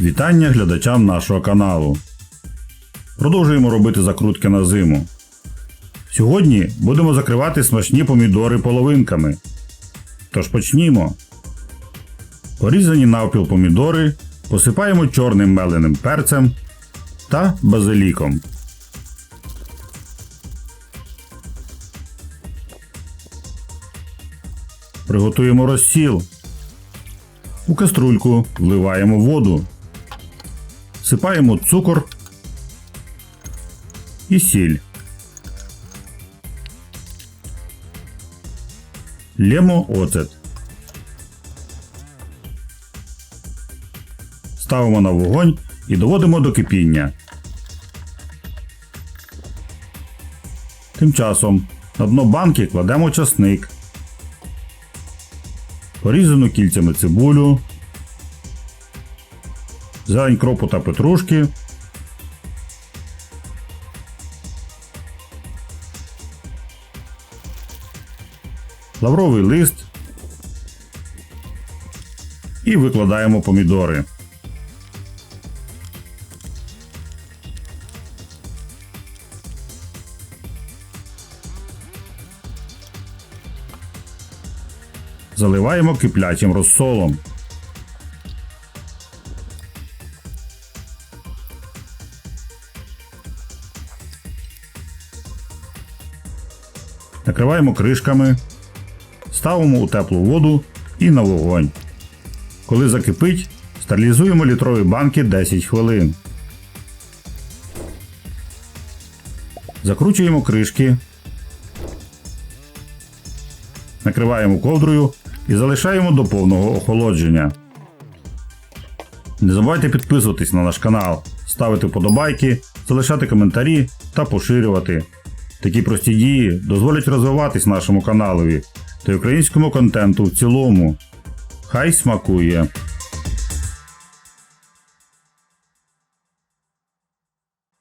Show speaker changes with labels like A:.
A: Вітання глядачам нашого каналу. Продовжуємо робити закрутки на зиму. Сьогодні будемо закривати смачні помідори половинками. Тож почнімо. Порізані навпіл помідори посипаємо чорним меленим перцем та базиліком. Приготуємо розсіл. У каструльку вливаємо воду. Сипаємо цукор і сіль. Лємо оцет. Ставимо на вогонь і доводимо до кипіння. Тим часом на дно банки кладемо часник, порізану кільцями цибулю, зелень кропу та петрушки, лавровий лист і викладаємо помідори. Заливаємо киплячим розсолом. Накриваємо кришками, ставимо у теплу воду і на вогонь. Коли закипить, стерилізуємо літрові банки 10 хвилин. Закручуємо кришки, накриваємо ковдрою і залишаємо до повного охолодження. Не забувайте підписуватись на наш канал, ставити вподобайки, залишати коментарі та поширювати. Такі прості дії дозволять розвиватись нашому каналові та українському контенту в цілому. Хай смакує!